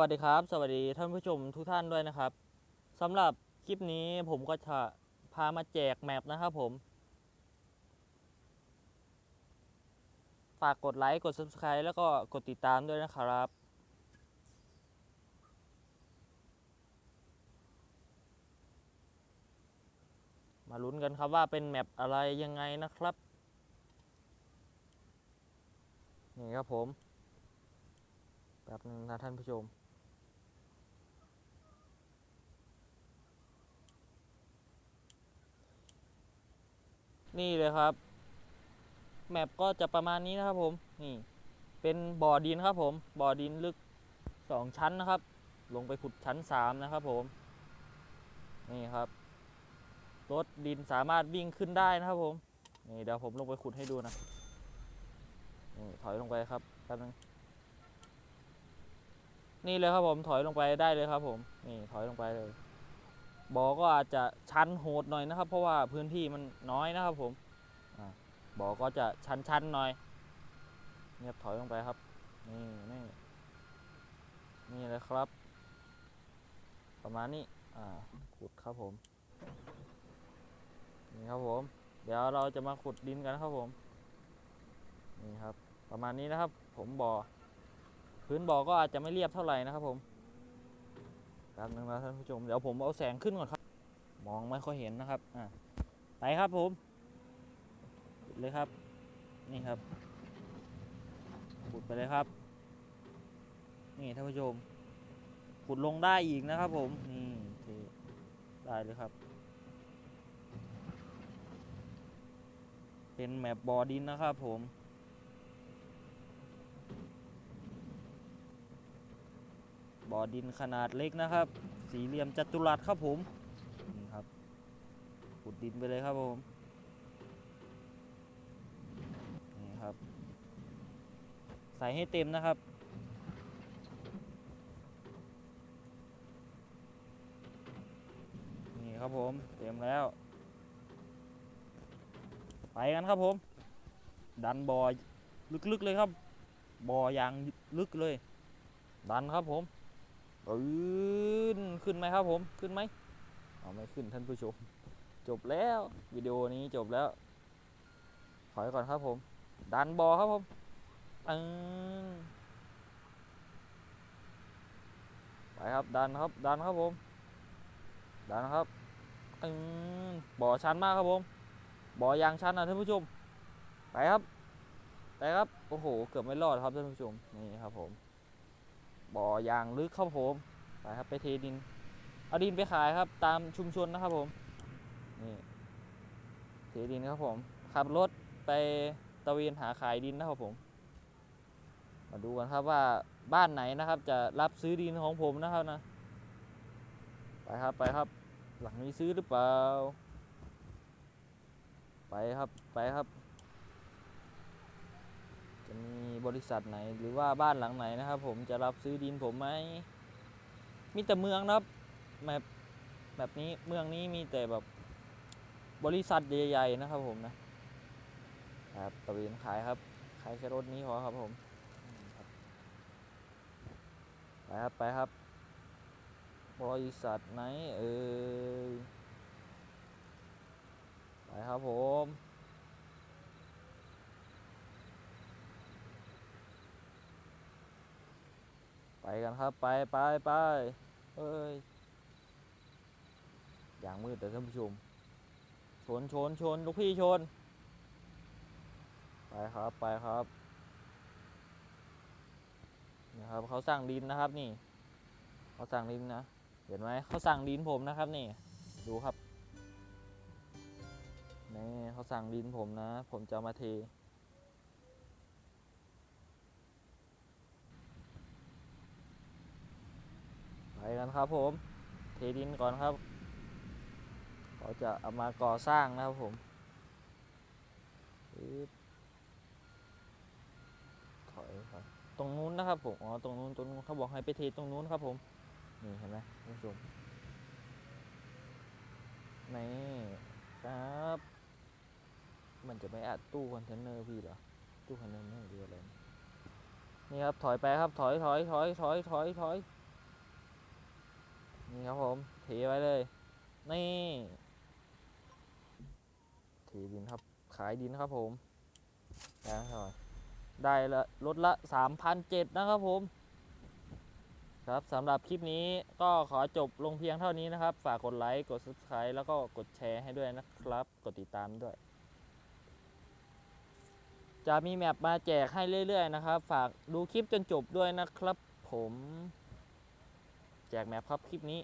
วัสดีครับ สวัสดีท่านผู้ชมทุกท่านด้วยนะครับสำหรับคลิปนี้ผมก็จะพามาแจกแมปนะครับผม ฝากกดไลค์กด Subscribe แล้วก็กดติดตามด้วยนะครับ มาลุ้นกันครับว่าเป็นแมปอะไรยังไงนะครับ นี่ครับผมแป๊บนึงนะท่านผู้ชม นี่เลยครับ แมปก็จะประมาณนี้นะครับผม นี่เป็นบ่อดินครับผม บ่อดินลึกสองชั้นนะครับ ลงไปขุดชั้นสามนะครับผม นี่ครับ รถดินสามารถวิ่งขึ้นได้นะครับผม นี่เดี๋ยวผมลงไปขุดให้ดูนะ นี่ถอยลงไปครับแป๊บนึงนี่เลยครับผมถอยลงไปได้เลยครับผม นี่ถอยลงไปเลย บ่อก็อาจจะชันโหดหน่อยนะครับ เพราะว่าพื้นที่มันน้อยนะครับผมบ่อก็จะชันชันหน่อยเนี่ยถอยลงไปครับ นี่นี่นี่เลยครับ ประมาณนี้อ่าขุดครับผมนี่ครับผม เดี๋ยวเราจะมาขุดดินกันครับผมนี่ครับ ประมาณนี้นะครับ ผมบ่อพื้นบ่อก็อาจจะไม่เรียบเท่าไหร่นะครับผม แป๊บนึงนะท่านผู้ชมเดี๋ยวผมเอาแสงขึ้นก่อนครับ มองไม่ค่อยเห็นนะครับอ่าไปครับผมเลยครับ นี่ครับขุดไปเลยครับ นี่ท่านผู้ชมขุดลงได้อีกนะครับ ผมนี่เทได้เลยครับ เป็นแมปบอดินนะครับผม บ่อดินขนาดเล็กนะครับ สี่เหลี่ยมจัตุรัสครับผม นี่ครับขุดดินไปเลยครับผม นี่ครับ ใส่ให้เต็มนะครับนี่ครับผมเต็มแล้ว ไปกันครับผม ดันบ่อลึกๆเลยครับบ่ออย่างลึกเลย ดันครับผม ปืนขึ้นไหมครับผมขึ้นไหมเอาไม่ขึ้นท่านผู้ชม จบแล้ววิดีโอนี้จบแล้วถอยก่อนครับผม ดันบอครับผมอืมไปครับดันครับดันครับผม ดันครับอืมบ่อชันมากครับผมบ่อยางชันนะท่านผู้ชม ไปครับไปครับโอ้โหเกือบไม่รอดครับท่านผู้ชมนี่ครับผม บ่อยางลึกครับผมไปครับไปเทดิน เอาดินไปขายครับ ตามชุมชนนะครับผมนี่เทดินครับผมขับรถไปตะเวนหาขายดินนะครับผม มาดูกันครับว่าบ้านไหนนะครับ จะรับซื้อดินของผมนะครับนะ ไปครับไปครับ หลังนี้ซื้อหรือเปล่า ไปครับไปครับ มีบริษัทไหน หรือว่าบ้านหลังไหนนะครับ ผมจะรับซื้อดินผมไหมมีแต่เมืองนะครับแบบแบบนี้เมืองนี้มีแต่แบบบริษัทใหญ่ๆนะครับ ผมนะครับตะเวนขายครับขายแค่รถนี้พอครับผมไปครับไปครับ บริษัทไหนเอ่ยไปครับผม ไป กันครับไปไปไปเอ้ยอย่างมืดแต่ท่านผู้ชมชนชนชนลูกพี่ชน ไปครับไปครับนี่ครับเขาสั่งดินนะครับนี่เขาสั่งดินนะเห็นไหมเขาสั่งดินผมนะครับนี่ดูครับนี่เขาสั่งดินผมนะ ผมจะมาเท กันครับผม เทดินก่อนครับเขาจะเอามาก่อสร้างนะครับผมถอยครับ ตรงนู้นนะครับผม อ๋อ ตรงนู้นตรงนู้นเขาบอกให้ไปเทตรงนู้นครับผม นี่เห็นไหมผู้ชมนี่ครับ มันจะไม่อัดตู้คอนเทนเนอร์พี่เหรอ ตู้คอนเทนเนอร์หรืออะไร นี่ครับ ถอยไปครับ ถอย ถอย ถอย ถอย ถอยถอย นี่ครับผมเทไว้เลย นี่เทดินครับ ขายดินครับผมนะครับได้ละลดละ3,007นะครับผม ครับสำหรับคลิปนี้ก็ขอจบลงเพียงเท่านี้นะครับ ฝากกดไลค์ กด subscribe แล้วก็กดแชร์ให้ด้วยนะครับ กดติดตามด้วย จะมีแมปมาแจกให้เรื่อย ๆ นะครับ ฝากดูคลิปจนจบด้วยนะครับผม แจกแมพครับคลิปนี้